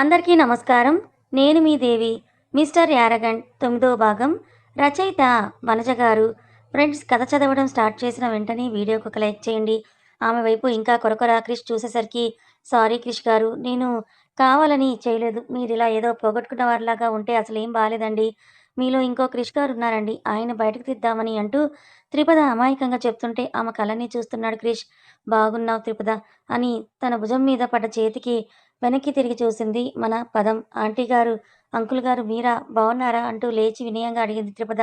అందరికీ నమస్కారం. నేను మీ దేవి మిస్టర్ యారగన్ తొమ్మిదో భాగం. రచయిత వనజ గారు. ఫ్రెండ్స్ కథ చదవడం స్టార్ట్ చేసిన వెంటనే వీడియోకి ఒక లైక్ చేయండి. ఆమె వైపు ఇంకా కొరకొర క్రిష్ చూసేసరికి సారీ క్రిష్ గారు నేను కావాలని చేయలేదు. మీరు ఇలా ఏదో పోగొట్టుకున్న వారిలాగా ఉంటే అసలు ఏం బాగాలేదండి మీలో ఇంకో క్రిష్ గారు ఉన్నారండి. ఆయన బయటకు తీద్దామని అంటూ త్రిపద అమాయకంగా చెప్తుంటే ఆమె కలని చూస్తున్నాడు క్రిష్. బాగున్నావు త్రిపద అని తన భుజం మీద పడ్డ చేతికి వెనక్కి తిరిగి చూసింది మన పదం. ఆంటీ గారు అంకుల్ గారు మీరా బాగున్నారా అంటూ లేచి వినయంగా అడిగింది త్రిపద.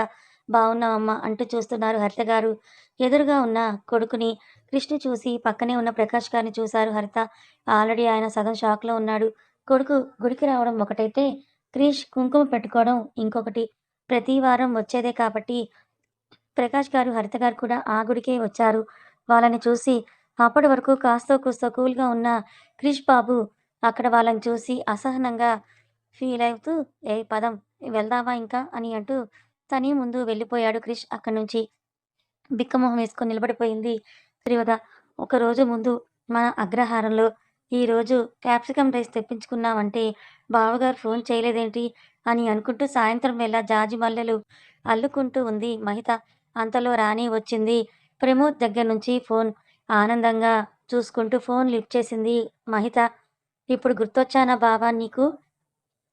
బాగున్నామమ్మ అంటూ చూస్తున్నారు హరిత గారు. ఎదురుగా ఉన్న కొడుకుని కృష్ణ చూసి పక్కనే ఉన్న ప్రకాష్ గారిని చూశారు హరిత. ఆల్రెడీ ఆయన సగం షాక్లో ఉన్నాడు. కొడుకు గుడికి రావడం ఒకటైతే క్రిష్ కుంకుమ పెట్టుకోవడం ఇంకొకటి. ప్రతి వారం వచ్చేదే కాబట్టి ప్రకాష్ గారు హరిత గారు కూడా ఆ గుడికే వచ్చారు. వాళ్ళని చూసి అప్పటి వరకు కాస్తో కూస్తో కూల్గా ఉన్న క్రిష్ బాబు అక్కడ వాళ్ళని చూసి అసహనంగా ఫీల్ అవుతూ ఏ పదం వెళ్దామా ఇంకా? అని అంటూ తనీ ముందు వెళ్ళిపోయాడు క్రిష్. అక్కడి నుంచి బిక్కమొహం వేసుకొని నిలబడిపోయింది త్రివద. ఒకరోజు ముందు మన అగ్రహారంలో ఈరోజు క్యాప్సికమ్ రైస్ తెప్పించుకున్నామంటే బావగారు ఫోన్ చేయలేదేంటి అని అనుకుంటూ సాయంత్రం వేళ జాజి మల్లెలు అల్లుకుంటూ ఉంది. మహిత అంతలో రాణి వచ్చింది. ప్రమోద్ దగ్గర నుంచి ఫోన్ ఆనందంగా చూసుకుంటూ ఫోన్ లిఫ్ట్ చేసింది మహిత. ఇప్పుడు గుర్తొచ్చానా బావా నీకు?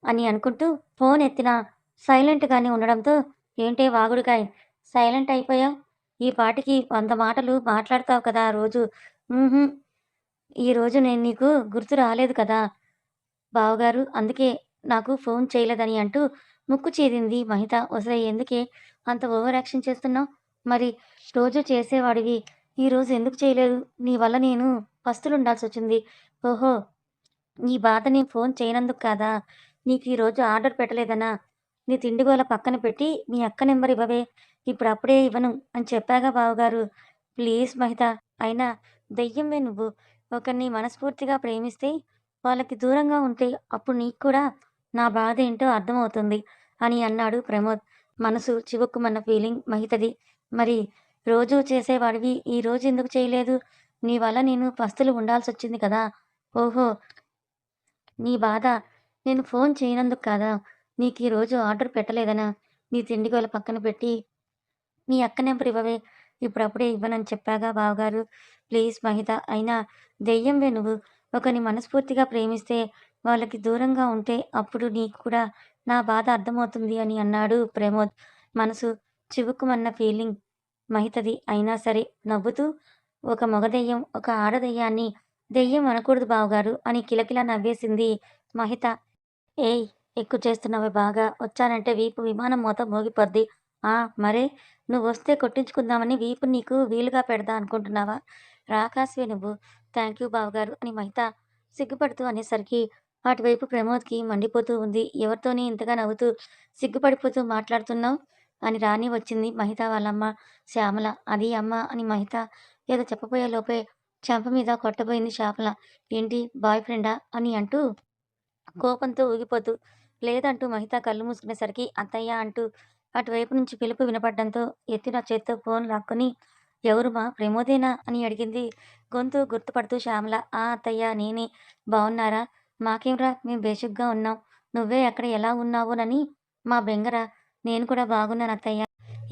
అని అనుకుంటూ ఫోన్ ఎత్తిన సైలెంట్గానే ఉండడంతో ఏంటే వాగుడుకాయ్ సైలెంట్ అయిపోయావు? ఈ పాటికి వంద మాటలు మాట్లాడతావు కదా రోజు. ఈరోజు ఈ రోజు నేను నీకు గుర్తు రాలేదు కదా బావగారు అందుకే నాకు ఫోన్ చేయలేదని అంటూ ముక్కు చేదింది మహిత. వసే ఎందుకే అంత ఓవర్ యాక్షన్ చేస్తున్నావు? మరి రోజు చేసేవాడివి ఈ రోజు ఎందుకు చేయలేదు? నీ వల్ల నేను పస్తులు ఉండాల్సి వచ్చింది ఓహో నీ బాధ నేను ఫోన్ చేయనందుకు కాదా? నీకు ఈరోజు ఆర్డర్ పెట్టలేదనా? నీ తిండిగోల పక్కన పెట్టి మీ అక్క నెంబర్ ఇవ్వవే. ఇప్పుడు అప్పుడే ఇవ్వను అని చెప్పాగా బావగారు. ప్లీజ్ మహిత అయినా దెయ్యమే నువ్వు. ఒకరిని మనస్ఫూర్తిగా ప్రేమిస్తే వాళ్ళకి దూరంగా ఉంటే అప్పుడు నీకు కూడా నా బాధ ఏంటో అర్థమవుతుంది అని అన్నాడు ప్రమోద్. మనసు చివుక్కుమన్న ఫీలింగ్ మహితది. మరి రోజు చేసేవాడివి ఈ రోజు ఎందుకు చేయలేదు? నీ వల్ల నేను పస్తులు ఉండాల్సి వచ్చింది కదా. ఓహో నీ బాధ నేను ఫోన్ చేయనందుకు కాదా? నీకు ఈరోజు ఆర్డర్ పెట్టలేదనా? నీ తిండి గోల పక్కన పెట్టి నీ అక్క నెంబర్ ఇవ్వవే. ఇప్పుడప్పుడే ఇవ్వనని చెప్పాగా బావగారు. ప్లీజ్ మహిత అయినా దెయ్యంవే నువ్వు. ఒకరిని మనస్ఫూర్తిగా ప్రేమిస్తే వాళ్ళకి దూరంగా ఉంటే అప్పుడు నీకు కూడా నా బాధ అర్థమవుతుంది అని అన్నాడు ప్రమోద్. మనసు చివుకుమన్న ఫీలింగ్ మహితది. అయినా సరే నవ్వుతూ ఒక మగదెయ్యం ఒక ఆడదెయ్యాన్ని దెయ్యం అనకూడదు బావగారు అని కిలకిలా నవ్వేసింది మహిత. ఏయ్ ఎక్కువ చేస్తున్నావే బాగా. వచ్చానంటే వీపు విమానం మూత మోగిపోద్ది. ఆ మరే నువ్వు వస్తే కొట్టించుకుందామని వీపు నీకు వీలుగా పెడదా అనుకుంటున్నావా? రాకాసివే నువ్వు. థ్యాంక్ యూ బావగారు అని మహిత సిగ్గుపడుతూ అనేసరికి అటువైపు ప్రమోద్కి మండిపోతూ ఉంది. ఎవరితోనే ఇంతగా నవ్వుతూ సిగ్గుపడిపోతూ మాట్లాడుతున్నావు? అని రాణి వచ్చింది మహిత వాళ్ళమ్మ. శ్యామల అది అమ్మ అని మహిత ఏదో చెప్పబోయే లోపే చెంప మీద కొట్టబోయింది శ్యామల ఏంటి బాయ్ ఫ్రెండా అని అంటూ కోపంతో ఊగిపోతూ లేదంటూ మహిత కళ్ళు మూసుకునేసరికి అత్తయ్య అంటూ అటువైపు నుంచి పిలుపు వినపడడంతో ఎత్తిన చేత్తో ఫోన్ లాక్కొని ఎవరు మా ప్రమోదేనా అని అడిగింది. గొంతు గుర్తుపడుతూ శ్యామల ఆ అత్తయ్య నేనే. బాగున్నారా మాకేంరా మేము బేసిక్గా ఉన్నాం. నువ్వే అక్కడ ఎలా ఉన్నావునని మా బెంగరా. నేను కూడా బాగున్నాను అత్తయ్య.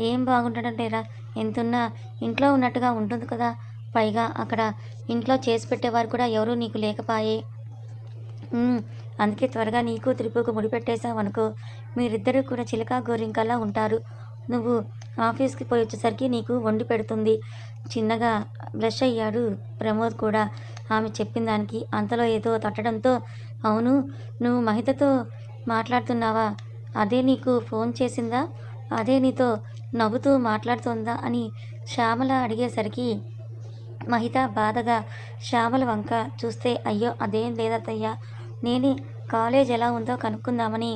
ఏం బాగుండడం లేరా ఎంతున్నా ఇంట్లో ఉన్నట్టుగా ఉంటుంది కదా. పైగా అక్కడ ఇంట్లో చేసి పెట్టేవారు కూడా ఎవరూ నీకు లేకపాయే. అందుకే త్వరగా నీకు త్రిపుకు ముడిపెట్టేశావు అనుకో. మీరిద్దరూ కూడా చిలక గోరింకలా ఉంటారు. నువ్వు ఆఫీస్కి పోయి వచ్చేసరికి నీకు వండి పెడుతుంది. చిన్నగా బ్లష్ అయ్యాడు ప్రమోద్ కూడా. ఆమె చెప్పిన దానికి అంతలో ఏదో తట్టడంతో అవును నువ్వు మహితతో మాట్లాడుతున్నావా? అదే నీకు ఫోన్ చేసిందా? అదే నీతో నవ్వుతూ మాట్లాడుతుందా? అని శ్యామల అడిగేసరికి మహిత బాధగా శ్యామల వంక చూస్తే అయ్యో అదేం లేదత్తయ్యా. నేనే కాలేజ్ ఎలా ఉందో కనుక్కుందామని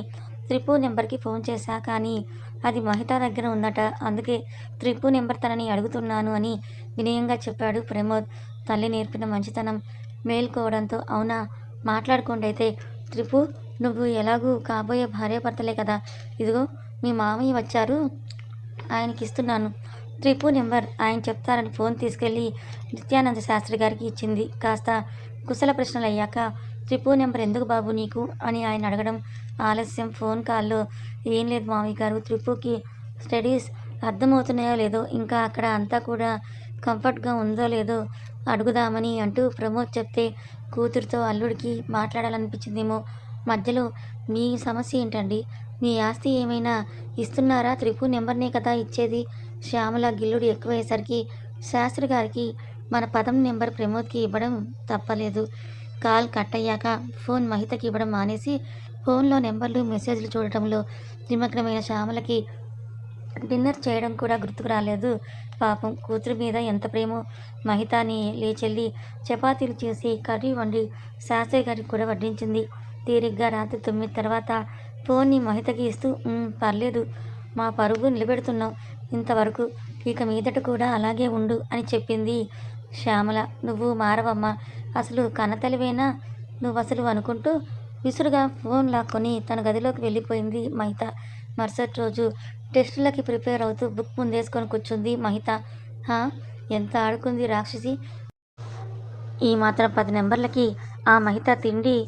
త్రిపు నెంబర్కి ఫోన్ చేశా. కానీ అది మహిత దగ్గర ఉందట. అందుకే త్రిపు నెంబర్ తనని అడుగుతున్నాను అని వినయంగా చెప్పాడు ప్రమోద్. తల్లి నేర్పిన మంచితనం మేల్కోవడంతో అవునా? మాట్లాడుకోండి అయితే త్రిపు నువ్వు ఎలాగూ కాబోయే భార్యాభర్తలే కదా. ఇదిగో మీ మామయ్య వచ్చారు. ఆయనకి ఇస్తున్నాను త్రిపు నెంబర్. ఆయన చెప్తారని ఫోన్ తీసుకెళ్ళి నిత్యానంద శాస్త్రి గారికి ఇచ్చింది. కాస్త కుశల ప్రశ్నలు అయ్యాక త్రిపు నెంబర్ ఎందుకు బాబు నీకు? అని ఆయన అడగడం ఆలస్యం. ఫోన్ కాల్లో ఏం లేదు మామయ్య గారు త్రిపుకి స్టడీస్ అర్థమవుతున్నాయో లేదో ఇంకా అక్కడ అంతా కూడా కంఫర్ట్గా ఉందో లేదో అడుగుదామని అంటూ ప్రమోద్ చెప్తే కూతురుతో అల్లుడికి మాట్లాడాలనిపించిందేమో. మధ్యలో మీ సమస్య ఏంటండి? మీ ఆస్తి ఏమైనా ఇస్తున్నారా? త్రిపు నెంబర్నే కదా ఇచ్చేది. శ్యామల గిల్లుడు ఎక్కువయ్యేసరికి శాస్త్రి గారికి మన పదం నెంబర్ ప్రమోద్కి ఇవ్వడం తప్పలేదు. కాల్ కట్ అయ్యాక ఫోన్ మహితకి ఇవ్వడం మానేసి ఫోన్లో నెంబర్లు మెసేజ్లు చూడటంలో నిమగ్నమైన శ్యామలకి డిన్నర్ చేయడం కూడా గుర్తుకు రాలేదు. పాపం కూతురు మీద ఎంత ప్రేమో మహితాని లేచెల్లి చపాతీలు చేసి కర్రీ వండి శాస్త్రి గారికి కూడా వడ్డించింది. తీరిగ్గా రాత్రి తొమ్మిది తర్వాత ఫోన్ని మహితకి ఇస్తూ పర్లేదు మా పరుగు నిలబెడుతున్నాం. ఇంతవరకు ఇక మీదట కూడా అలాగే ఉండు అని చెప్పింది శ్యామల. నువ్వు మారవమ్మా. అసలు కన్నతలివేనా నువ్వు అసలు అనుకుంటూ విసురుగా ఫోన్ లాక్కొని తన గదిలోకి వెళ్ళిపోయింది మహిత. మరుసటి రోజు టెస్టులకి ప్రిపేర్ అవుతూ బుక్ ముందేసుకొని కూర్చుంది మహిత. హా? ఎంత ఆడుకుంది రాక్షసి. ఈ మాత్రం పది నెంబర్లకి ఆ మహిత తిండి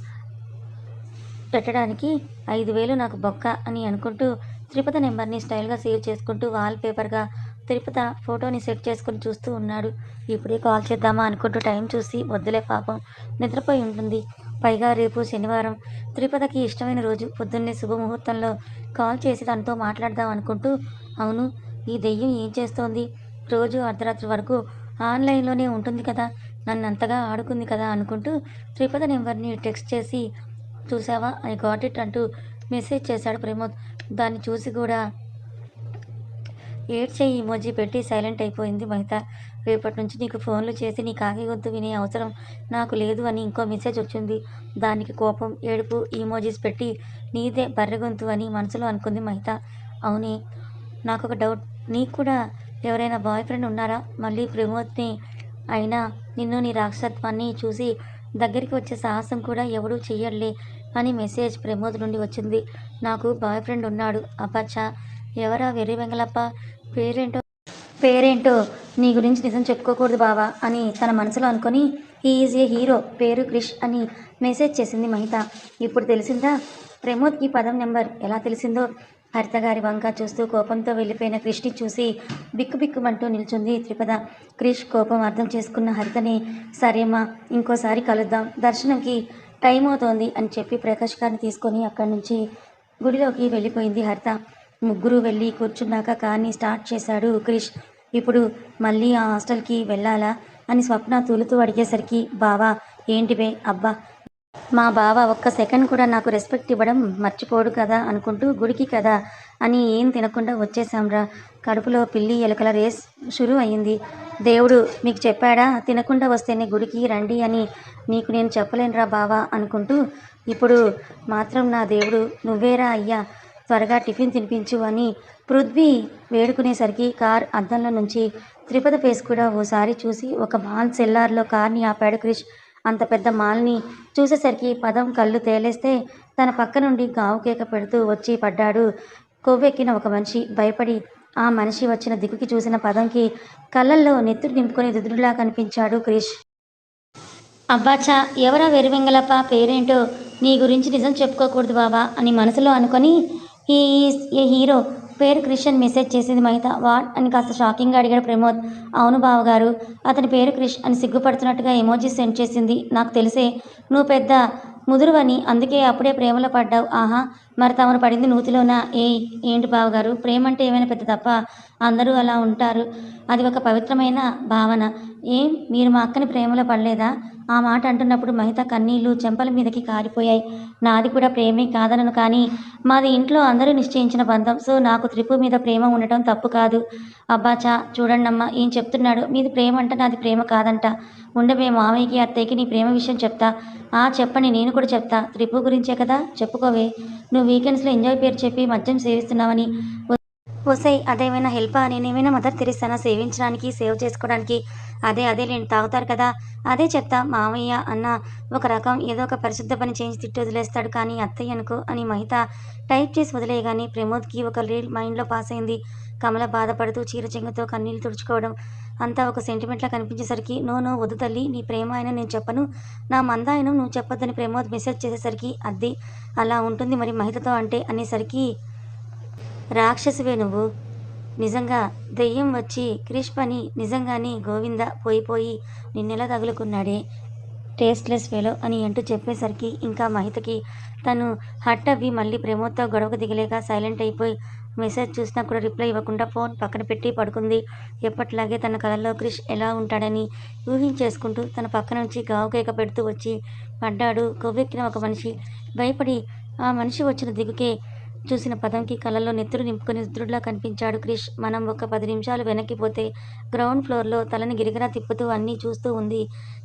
పెట్టడానికి ఐదు వేలు నాకు బొక్క అని అనుకుంటూ త్రిపతి నెంబర్ని స్టైల్గా సేవ్ చేసుకుంటూ వాల్ పేపర్గా తిరుపత ఫోటోని సెట్ చేసుకుని చూస్తూ ఉన్నాడు. ఇప్పుడే కాల్ చేద్దామా అనుకుంటూ టైం చూసి వద్దులే పాపం నిద్రపోయి ఉంటుంది. పైగా రేపు శనివారం తిరుపతికి ఇష్టమైన రోజు పొద్దున్నే శుభముహూర్తంలో కాల్ చేసి తనతో మాట్లాడదాం అనుకుంటూ అవును ఈ దెయ్యం ఏం చేస్తోంది? రోజు అర్ధరాత్రి వరకు ఆన్లైన్లోనే ఉంటుంది కదా నన్ను అంతగా ఆడుకుంది కదా అనుకుంటూ త్రిపద నెంబర్ని టెక్స్ట్ చేసి చూసావా ఐ గాట్ ఇట్ అంటూ మెసేజ్ చేశాడు ప్రమోద్. దాన్ని చూసి కూడా ఏడ్చే ఇమోజీ పెట్టి సైలెంట్ అయిపోయింది మహిత. రేపటి నుంచి నీకు ఫోన్లు చేసి నీ కాకి గొంతు వినే అవసరం నాకు లేదు అని ఇంకో మెసేజ్ వచ్చింది. దానికి కోపం ఏడుపు ఈమోజీస్ పెట్టి నీదే బర్రె గొంతు అని మనసులో అనుకుంది మహిత. అవునే నాకు ఒక డౌట్ నీకు కూడా ఎవరైనా బాయ్ ఫ్రెండ్ ఉన్నారా? మళ్ళీ ప్రమోద్ని అయినా నిన్ను నీ రాక్షసత్వాన్ని చూసి దగ్గరికి వచ్చే సాహసం కూడా ఎవడూ చెయ్యడలే అని మెసేజ్ ప్రమోద్ నుండి వచ్చింది. నాకు బాయ్ ఫ్రెండ్ ఉన్నాడు. అబ్బచ్చా ఎవరా వెర్రి వెంగళప్ప? పేరేంటో? పేరేంటో? నీ గురించి నిజం చెప్పుకోకూడదు బావా అని తన మనసులో అనుకొని ఈజ్ ఏ హీరో పేరు క్రిష్ అని మెసేజ్ చేసింది మహిత. ఇప్పుడు తెలిసిందా? ప్రమోద్కి పదం నెంబర్ ఎలా తెలిసిందో? హరిత గారి వంక చూస్తూ కోపంతో వెళ్ళిపోయిన క్రిష్ని చూసి బిక్కుబిక్కుమంటూ నిల్చుంది త్రిపద. క్రిష్ కోపం అర్థం చేసుకున్న హరితని సరేమ్మా ఇంకోసారి కలుద్దాం. దర్శనంకి టైం అవుతోంది అని చెప్పి ప్రకాష్ గారిని తీసుకొని అక్కడి నుంచి గుడిలోకి వెళ్ళిపోయింది హరిత. ముగ్గురు వెళ్ళి కూర్చున్నాక కార్ని స్టార్ట్ చేశాడు క్రిష్. ఇప్పుడు మళ్ళీ ఆ హాస్టల్కి వెళ్ళాలా అని స్వప్న తూలుతూ అడిగేసరికి బావా ఏంటి బే అబ్బా మా బావ ఒక్క సెకండ్ కూడా నాకు రెస్పెక్ట్ ఇవ్వడం మర్చిపోడు కదా అనుకుంటూ గుడికి కదా అని ఏం తినకుండా వచ్చేసాంరా కడుపులో పిల్లి ఎలుకల రేస్ షురు అయింది దేవుడు మీకు చెప్పాడా? తినకుండా వస్తేనే గుడికి రండి అని. నీకు నేను చెప్పలేనురా బావా అనుకుంటూ ఇప్పుడు మాత్రం నా దేవుడు నువ్వేరా అయ్యా త్వరగా టిఫిన్ తినిపించు అని పృథ్వీ వేడుకునేసరికి కార్ అద్దంలో నుంచి త్రిపద ఫేస్ కూడా ఓసారి చూసి ఒక మాల్ సెల్లార్లో కార్ని ఆపాడు క్రిష్. అంత పెద్ద మాల్ని చూసేసరికి పదం కళ్ళు తేలేస్తే తన పక్క నుండి గావు కేక పెడుతూ వచ్చి పడ్డాడు. కొవ్వెక్కిన ఒక మనిషి భయపడి ఆ మనిషి వచ్చిన దిక్కుకి చూసిన పదంకి కళ్ళల్లో నెత్తురు నింపుకొని దుదురులా కనిపించాడు క్రిష్. అబ్బాచా ఎవరా వెరువెంగలప్ప? పేరేంటో నీ గురించి నిజం చెప్పుకోకూడదు బాబా అని మనసులో అనుకొని ఈ ఏ హీరో పేరు క్రిష్ అని మెసేజ్ చేసింది మహిత. వాట్? అని కాస్త షాకింగ్గా అడిగాడు ప్రమోద్. అవును బావగారు అతని పేరు క్రిష్ అని సిగ్గుపడుతున్నట్టుగా ఎమోజీ సెండ్ చేసింది. నాకు తెలిసే నువ్వు పెద్ద ముదురువని అందుకే అప్పుడే ప్రేమలో పడ్డావు. ఆహా మరి తమరు పడింది నూతిలోనా? ఏ ఏంటి బావగారు? ప్రేమ అంటే ఏమైనా పెద్ద తప్ప? అందరూ అలా ఉంటారు. అది ఒక పవిత్రమైన భావన. ఏం? మీరు మా అక్కని ప్రేమలో పడలేదా? ఆ మాట అంటున్నప్పుడు మహిత కన్నీళ్ళు చెంపల మీదకి కారిపోయాయి. నాది కూడా ప్రేమే కాదనను కానీ మాది ఇంట్లో అందరూ నిశ్చయించిన బంధం. సో నాకు త్రిపు మీద ప్రేమ ఉండటం తప్పు కాదు. అబ్బాచా చూడండమ్మా ఏం చెప్తున్నాడు. మీది ప్రేమ అంటే నాది ప్రేమ కాదంట. ఉండవే మామయ్యకి అత్తయ్యకి నీ ప్రేమ విషయం చెప్తా. ఆ చెప్పని నేను కూడా చెప్తా. త్రిపు గురించే కదా? చెప్పుకోవే. నువ్వు వీకెండ్స్లో ఎంజాయ్ పేరు చెప్పి మద్యం సేవిస్తున్నావని. ఒసై అదేమైనా హెల్పా? నేనేమైనా మదర్ తెరిస్తానా? సేవించడానికి సేవ్ చేసుకోవడానికి. అదే అదే నేను తాగుతారు కదా. అదే చెప్తా మామయ్య అన్న ఒక రకం ఏదో ఒక పరిశుద్ధ పని చేయించి తిట్టి వదిలేస్తాడు కానీ అత్తయ్య అనుకో అని మహిత టైప్ చేసి వదిలేయగానే ప్రమోద్కి ఒక రీల్ మైండ్లో పాస్ అయింది కమల బాధపడుతూ చీర చెంగుతో కన్నీళ్ళు తుడుచుకోవడం. అంతా ఒక సెంటిమెంట్లా కనిపించేసరికి నో నో వద్దు తల్లి నీ ప్రేమ అయినా నేను చెప్పను. నా మందాయనం నువ్వు చెప్పొద్దని ప్రేమ మెసేజ్ చేసేసరికి అది అలా ఉంటుంది మరి మహితతో అంటే అనేసరికి రాక్షసివే నువ్వు. నిజంగా దెయ్యం వచ్చి క్రిష్ పని నిజంగానే గోవింద పోయిపోయి నిన్నెలా తగులుకున్నాడే? టేస్ట్లెస్ వేలో అని అంటూ చెప్పేసరికి ఇంకా మహితకి తను హట్ అవి మళ్ళీ ప్రేమతో గొడవకు దిగలేక సైలెంట్ అయిపోయి మెసేజ్ చూసినా కూడా రిప్లై ఇవ్వకుండా ఫోన్ పక్కన పెట్టి పడుకుంది. ఎప్పట్లాగే తన కలలో క్రిష్ ఎలా ఉంటాడని ఊహించేసుకుంటూ తన పక్క నుంచి గావుకేక పెడుతూ వచ్చి పడ్డాడు. కొవ్వెక్కిన ఒక మనిషి. భయపడి ఆ మనిషి వచ్చిన దిగుకే చూసిన పదంకి కళ్ళలో నెత్తురు నింపుకొని దృఢలా కనిపించాడు క్రిష్. మనం ఒక పది నిమిషాలు వెనక్కి పోతే గ్రౌండ్ ఫ్లోర్లో తలని గిరిగిరా తిప్పుతూ అన్నీ చూస్తూ ఉంది.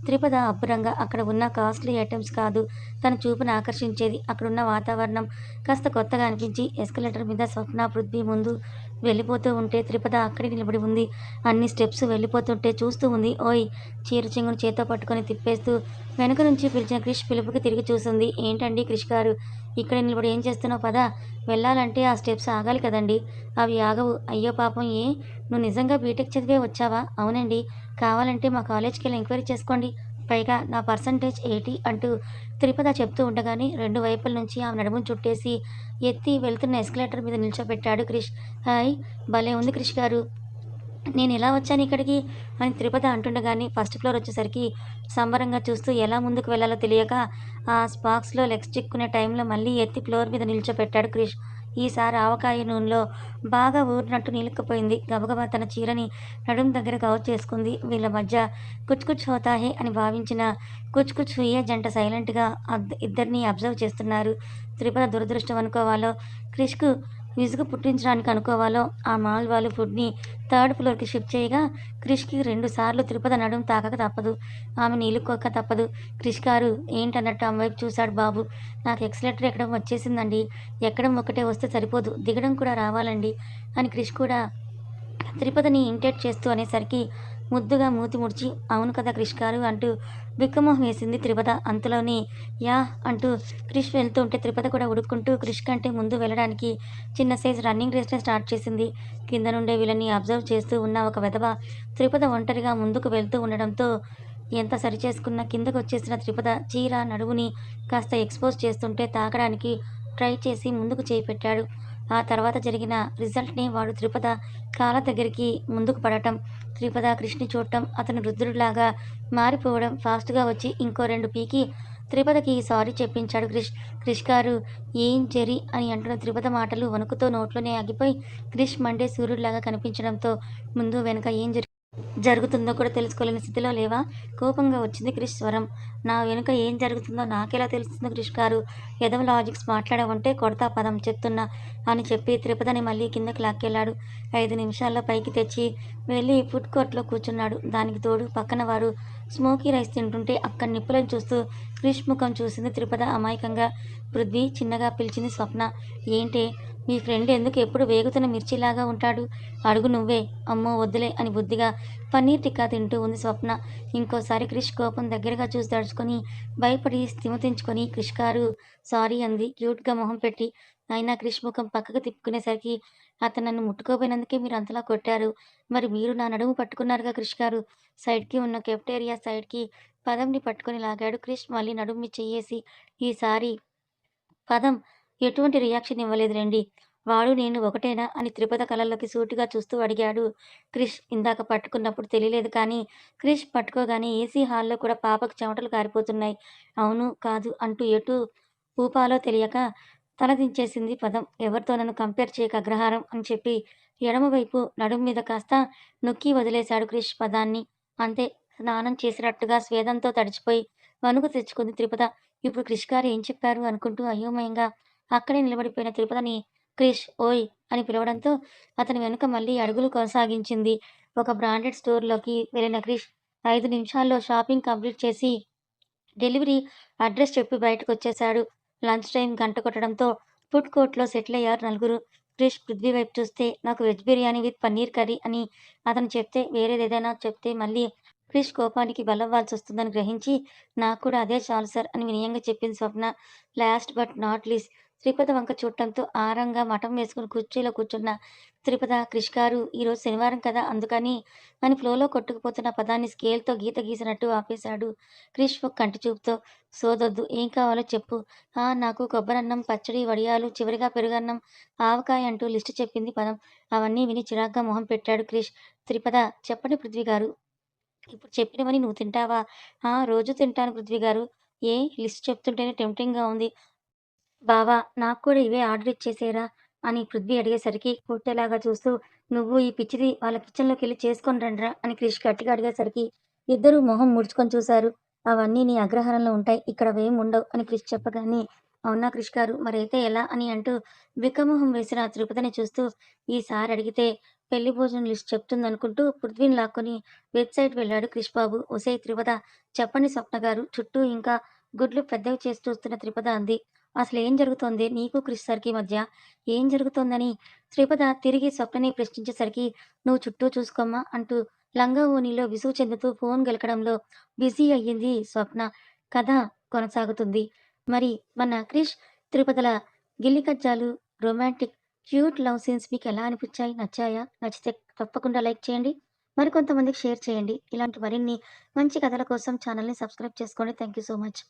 త్రిపద అబ్బురంగా అక్కడ ఉన్న కాస్ట్లీ ఐటమ్స్ కాదు. తన చూపును ఆకర్షించేది అక్కడున్న వాతావరణం. కాస్త కొత్తగా అనిపించి ఎస్కలేటర్ మీద స్వప్న పృథ్వీ ముందు వెళ్ళిపోతూ ఉంటే త్రిపద అక్కడే నిలబడి ఉంది. అన్ని స్టెప్స్ వెళ్ళిపోతుంటే చూస్తూ ఉంది. ఓయ్! చీర చెంగును చేత్తో పట్టుకొని తిప్పేస్తూ వెనుక నుంచి పిలిచిన క్రిష్ పిలుపుకి తిరిగి చూసింది. ఏంటండి క్రిష్ గారు? ఇక్కడ నిలబడి ఏం చేస్తున్నావు? పదా. వెళ్ళాలంటే ఆ స్టెప్స్ ఆగాలి కదండి. అవి ఆగవు. అయ్యో పాపం ఏ? నువ్వు నిజంగా బీటెక్ చదివే వచ్చావా? అవునండి. కావాలంటే మా కాలేజ్కి వెళ్ళి ఎంక్వైరీ చేసుకోండి. పైగా నా పర్సంటేజ్ ఏటి అంటూ త్రిపద చెప్తూ ఉండగానే రెండు వైపుల నుంచి ఆమె నడుమును చుట్టేసి ఎత్తి వెళ్తున్న ఎస్కలేటర్ మీద నిల్చోబెట్టాడు క్రిష్. హాయ్ భలే ఉంది క్రిష్ గారు. నేను ఎలా వచ్చాను ఇక్కడికి? అని త్రిపద అంటుండగానే ఫస్ట్ ఫ్లోర్ వచ్చేసరికి సంబరంగా చూస్తూ ఎలా ముందుకు వెళ్ళాలో తెలియక ఆ స్పాక్స్లో లెగ్స్ చిక్కునే టైంలో మళ్ళీ ఎత్తి ఫ్లోర్ మీద నిల్చోపెట్టాడు క్రిష్. ఈసారి ఆవకాయ నూనెలో బాగా ఊరినట్టు నిలుక్కుపోయింది. గబగబా తన చీరని నడుం దగ్గర కవర్ చేసుకుంది. వీళ్ళ మధ్య కుచ్ కుచ్ హోతాహే అని భావించిన కుచ్ కుచ్ హుయ్యే జంట సైలెంట్గా అద్- ఇద్దరిని అబ్జర్వ్ చేస్తున్నారు. త్రిపద దురదృష్టం అనుకోవాలో క్రిష్కు విసుగు పుట్టించడానికి అనుకోవాలో ఆ మాల్ వాళ్ళు ఫుడ్ని థర్డ్ ఫ్లోర్కి షిఫ్ట్ చేయగా క్రిష్కి రెండు సార్లు తిరుపతి నడుం తాకక తప్పదు. ఆమె నీళ్ళుకోక తప్పదు. క్రిష్ గారు ఏంటన్నట్టు ఆమె వైపు చూశాడు బాబు? నాకు ఎక్సలేటర్ ఎక్కడం వచ్చేసిందండి. ఎక్కడం ఒకటే వస్తే సరిపోదు. దిగడం కూడా రావాలండి అని క్రిష్ కూడా తిరుపతిని ఇంటేట్ చేస్తూ అనేసరికి ముద్దుగా మూతి ముడిచి అవును కదా క్రిష్ గారు అంటూ బిక్కమోహం వేసింది త్రిపద. అంతలోనే యా అంటూ క్రిష్ వెళ్తుంటే త్రిపద కూడా ఉడుక్కుంటూ క్రిష్ కంటే ముందు వెళ్ళడానికి చిన్న సైజ్ రన్నింగ్ రేస్ని స్టార్ట్ చేసింది. కింద నుండే వీళ్ళని అబ్జర్వ్ చేస్తూ ఉన్న ఒక వెధవ త్రిపద ఒంటరిగా ముందుకు వెళ్తూ ఉండడంతో ఎంత సరిచేసుకున్న కిందకు వచ్చేసిన త్రిపద చీర నడువుని కాస్త ఎక్స్పోజ్ చేస్తుంటే తాకడానికి ట్రై చేసి ముందుకు చేయి పెట్టాడు ఆ తర్వాత జరిగిన రిజల్ట్ని వాడు త్రిపద కాళ్ళ దగ్గరికి ముందుకు పడటం త్రిపద కృష్ణి చూడటం అతను రుద్రుడిలాగా మారిపోవడం ఫాస్ట్గా వచ్చి ఇంకో రెండు పీకి త్రిపదకి సారీ చెప్పించాడు క్రిష్. క్రిష్ గారు ఏం జరి అని అంటున్న త్రిపద మాటలు వణుకుతో నోట్లోనే ఆగిపోయి క్రిష్ మండే సూర్యుడిలాగా కనిపించడంతో ముందు వెనుక ఏం జరి జరుగుతుందో కూడా తెలుసుకోలేని స్థితిలో లేవా? కోపంగా వచ్చింది క్రిష్ స్వరం. నా వెనుక ఏం జరుగుతుందో నాకెలా తెలుస్తుందో క్రిష్ గారు? ఎదవ లాజిక్స్ మాట్లాడవంటే కొడతా పదం చెప్తున్నా అని చెప్పి త్రిపదని మళ్ళీ కిందకి లాక్కెళ్ళాడు. ఐదు నిమిషాల్లో పైకి తెచ్చి వెళ్ళి ఫుడ్ కోర్ట్లో కూర్చున్నాడు. దానికి తోడు పక్కన వారు స్మోకీ రైస్ తింటుంటే అక్కడ నిప్పులను చూస్తూ క్రిష్ ముఖం చూసింది త్రిపద అమాయకంగా. పృథ్వీ చిన్నగా పిలిచింది స్వప్న. ఏంటి? మీ ఫ్రెండ్ ఎందుకు ఎప్పుడు వేగుతున్న మిర్చిలాగా ఉంటాడు? అడుగు నువ్వే. అమ్మో వద్దులే అని బుద్ధిగా పన్నీర్ టిక్కా తింటూ ఉంది స్వప్న. ఇంకోసారి క్రిష్ కోపం దగ్గరగా చూసి దడుచుకొని భయపడి స్థిమతించుకొని క్రిష్ గారు సారీ అంది. క్యూట్గా మొహం పెట్టి. అయినా క్రిష్ ముఖం పక్కకు తిప్పుకునేసరికి అతను నన్ను ముట్టుకోపోయినందుకే మీరు అంతలా కొట్టారు. మరి మీరు నా నడుము పట్టుకున్నారుగా క్రిష్ గారు? సైడ్కి ఉన్న కెఫ్టేరియా సైడ్కి పదంని పట్టుకొని లాగాడు క్రిష్. మళ్ళీ నడుము చెయ్యేసి ఈసారి పదం ఎటువంటి రియాక్షన్ ఇవ్వలేదు రండి. వాడు నేను ఒకటేనా? అని త్రిపద కళల్లోకి సూటిగా చూస్తూ అడిగాడు. క్రిష్ ఇందాక పట్టుకున్నప్పుడు తెలియలేదు కానీ క్రిష్ పట్టుకోగానే ఏసీ హాల్లో కూడా పాపకు చెమటలు కారిపోతున్నాయి. అవును కాదు అంటూ ఎటు ఊపాలో తెలియక తలదించేసింది పదం. ఎవరితో నన్ను కంపేర్ చేయక అగ్రహారం అని చెప్పి ఎడమవైపు నడుం మీద కాస్త నొక్కి వదిలేశాడు క్రిష్ పదాన్ని. అంతే స్నానం చేసినట్టుగా స్వేదంతో తడిచిపోయి వణుకు తెచ్చుకుంది త్రిపద ఇప్పుడు క్రిష్ గారు ఏం చెప్పారు అనుకుంటూ అయోమయంగా అక్కడే నిలబడిపోయిన తిరుపతిని క్రిష్ ఓయ్ అని పిలవడంతో అతని వెనుక మళ్ళీ అడుగులు కొనసాగించింది. ఒక బ్రాండెడ్ స్టోర్లోకి వెళ్ళిన క్రిష్ ఐదు నిమిషాల్లో షాపింగ్ కంప్లీట్ చేసి డెలివరీ అడ్రస్ చెప్పి బయటకు వచ్చేశాడు. లంచ్ టైం గంట కొట్టడంతో ఫుడ్ కోర్ట్లో సెటిల్ అయ్యారు నలుగురు. క్రిష్ పృథ్వీ వైపు చూస్తే నాకు veg biryani with paneer curry అని అతను చెప్తే వేరేది ఏదైనా చెప్తే మళ్ళీ క్రిష్ కోపానికి బలవ్వాల్సొస్తుందని గ్రహించి నాకు కూడా అదే చాలు సార్ అని వినయంగా చెప్పింది Swapna. Last but not least Sripada వంక చూడటంతో ఆరంగా మఠం వేసుకుని కుర్చీలో కూర్చున్న శ్రీపద క్రిష్ గారు ఈరోజు శనివారం కదా? అందుకని అని ఫ్లోలో కొట్టుకుపోతున్న పదాన్ని స్కేల్తో గీత గీసినట్టు ఆపేశాడు. క్రిష్ ఒక కంటి చూపుతో సోదొద్దు ఏం కావాలో చెప్పు. ఆ నాకు కొబ్బరన్నం పచ్చడి వడియాలు చివరిగా పెరుగన్నం ఆవకాయ అంటూ లిస్టు చెప్పింది పదం. అవన్నీ విని చిరాగ్గా మొహం పెట్టాడు క్రిష్. త్రిపద చెప్పండి పృథ్వీ గారు. ఇప్పుడు చెప్పినవని నువ్వు తింటావా? ఆ రోజు తింటాను పృథ్వీ గారు. ఏ లిస్ట్ చెప్తుంటేనే టెంప్టింగ్గా ఉంది. బావా నాకు కూడా ఇవే ఆర్డర్ ఇచ్చేసేరా అని పృథ్వీ అడిగేసరికి కొట్టేలాగా చూస్తూ నువ్వు ఈ పిచ్చిది వాళ్ళ కిచెన్లోకి వెళ్ళి చేసుకొని రండిరా అని క్రిష్ గట్టిగా అడిగేసరికి ఇద్దరూ మొహం ముడుచుకొని చూశారు. అవన్నీ నీ అగ్రహారంలో ఉంటాయి ఇక్కడ అవేం ఉండవు అని క్రిష్ చెప్పగానే అవునా క్రిష్ గారు మరైతే ఎలా అని అంటూ వికమోహం వేసిన తిరుపతిని చూస్తూ ఈసారి అడిగితే పెళ్ళి భోజనం లిస్ట్ చెప్తుందనుకుంటూ పృథ్వీని లాక్కొని వెబ్సైట్ వెళ్ళాడు క్రిష్ బాబు. ఒసే త్రిపద చెప్పండి స్వప్న గారు చుట్టూ ఇంకా గుడ్లు పెద్దవి చేసి చూస్తున్న త్రిపద అంది. అసలు ఏం జరుగుతోంది? నీకు క్రిష్ సార్కి మధ్య ఏం జరుగుతోందని? శ్రీపద తిరిగి స్వప్నని ప్రశ్నించేసరికి నువ్వు చుట్టూ చూసుకోమ్మా అంటూ లంగా ఓణిలో విసుగు చెందుతూ ఫోన్ గెలకడంలో బిజీ అయ్యింది స్వప్న. కథ కొనసాగుతుంది. మరి మన క్రిష్ తిరుపతిల గిల్లి కజ్జాలు రొమాంటిక్ క్యూట్ లవ్ సీన్స్ మీకు ఎలా అనిపించాయి? నచ్చాయా? నచ్చితే తప్పకుండా లైక్ చేయండి. మరికొంతమందికి షేర్ చేయండి. ఇలాంటి మరిన్ని మంచి కథల కోసం ఛానల్ని సబ్స్క్రైబ్ చేసుకోండి. Thank you so much.